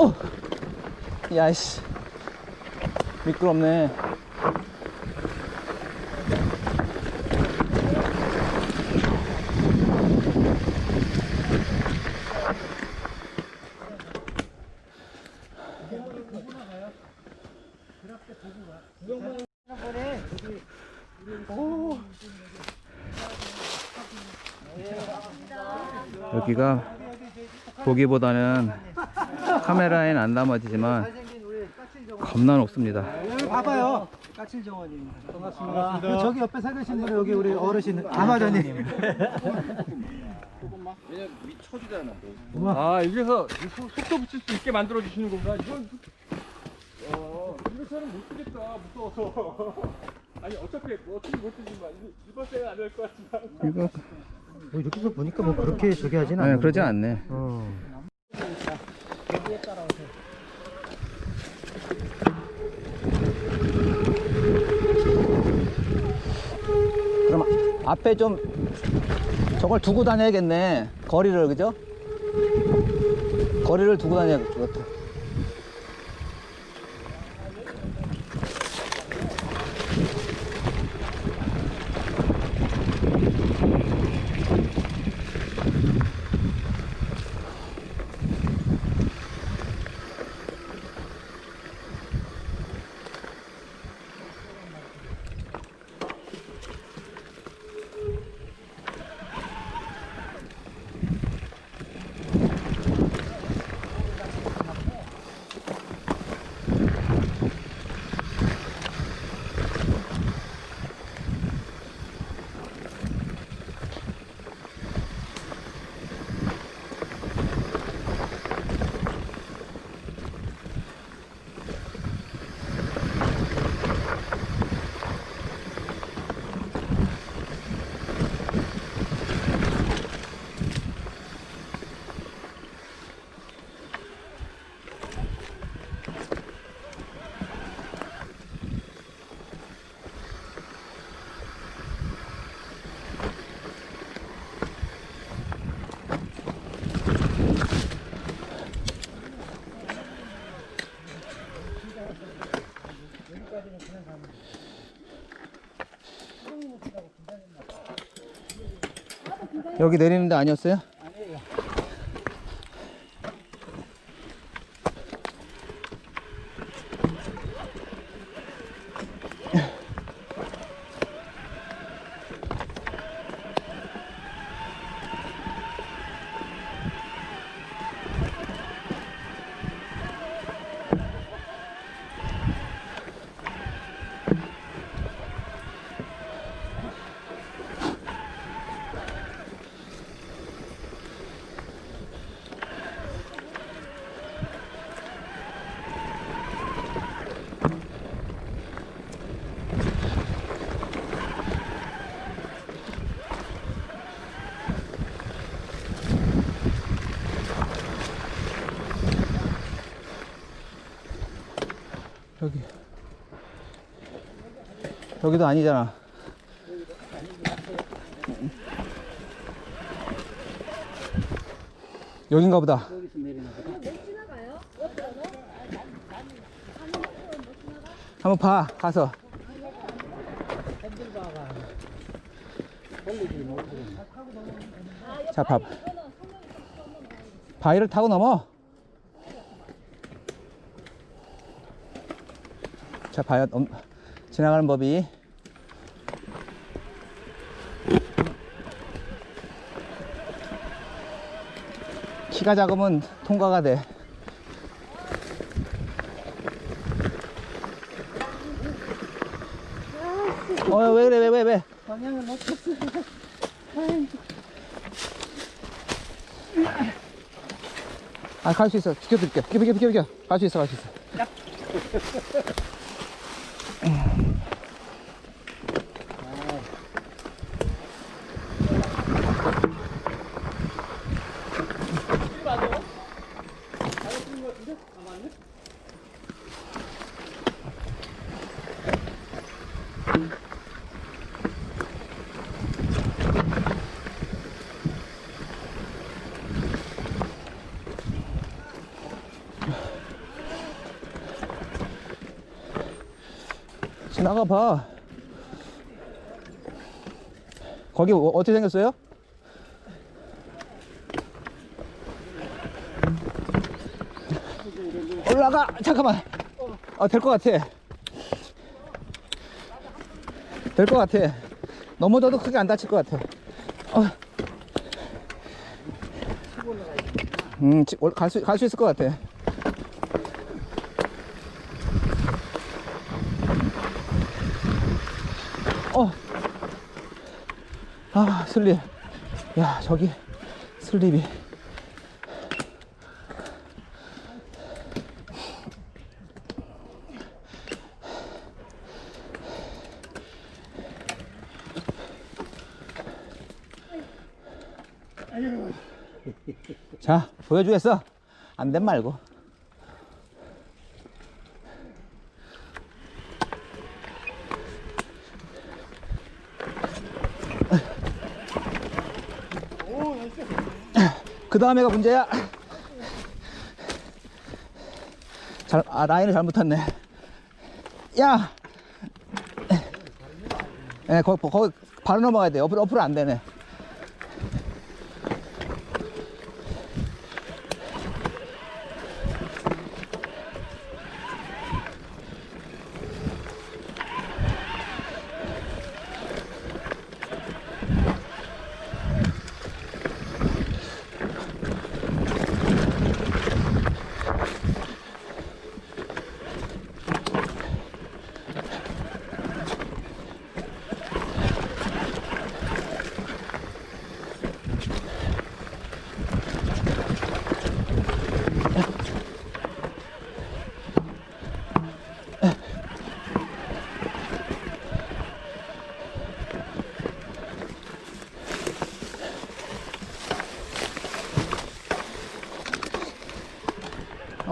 어! 야이씨. 미끄럽네. 여기가 보기보다는 카메라엔 안 담아지지만 겁나 높습니다. 봐봐요. 까칠 정원입니다. 반갑습니다. 그 저기 옆에 서 계신 분이 여기 우리 어르신 아마자님. 아 여기서 속- 속도 붙일 수 있게 만들어 주시는 건가? 이건 어 이렇게는 못 쓰겠다 무서워서 아니 어차피 뭐 어떻게 못 쓰지만 이번 때는 안될 것 같지만 이거 뭐 이렇게서 보니까 뭐 그렇게 저기 하진 네, 않는데. 그러진 않네. 어. 그럼 앞에 좀 저걸 두고 다녀야겠네. 거리를 그죠? 거리를 두고 다녀야 될 것. 여기 내리는 데 아니었어요? 여기. 여기도 아니잖아. 여긴가 보다. 한번 봐, 가서. 자, 봐. 바위를 타고 넘어. 자, 봐요. 넘, 지나가는 법이. 키가 작으면 통과가 돼. 어, 왜 그래, 왜, 왜, 왜? 방향을 놓쳤어. 아, 갈 수 있어. 비켜드릴게. 비켜, 비켜, 비켜, 비켜. 갈 수 있어, 갈 수 있어. 嗯。 나가봐. 거기 어- 어떻게 생겼어요? 올라가! 잠깐만. 어, 될것 같아. 될 것 같아. 넘어져도 크게 안 다칠 것 같아. 어. 음, 갈 수, 갈수 있을 것 같아. 어. 아, 슬립. 야, 저기 슬립이. 자, 보여주겠어. 안 된 말고. 그 다음에가 문제야. 잘, 아, 라인을 잘못 탔네. 야! 예, 거기, 거기 바로 넘어가야 돼. 옆으로, 옆으로 안 되네.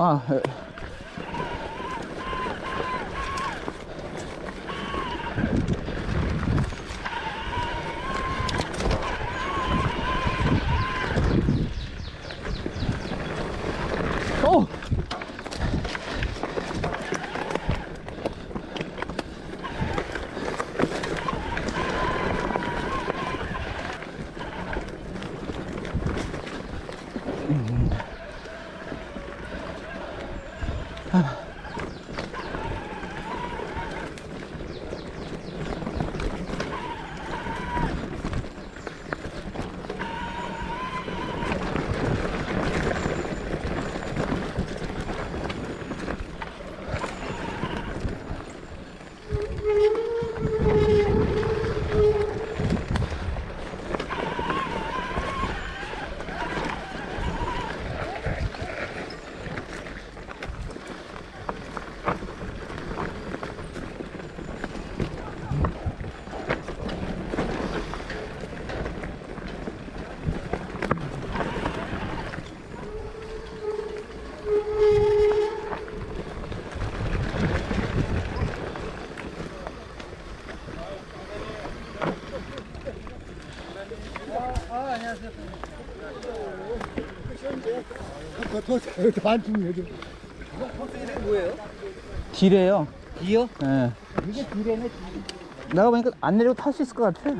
Ah, evet. Oh! Mm-hmm. 아, 에. 어! 딜이에요. 이요? 예. 이게 뒤래네. 내가 보니까 안 내리고 탈 수 있을 것 같아.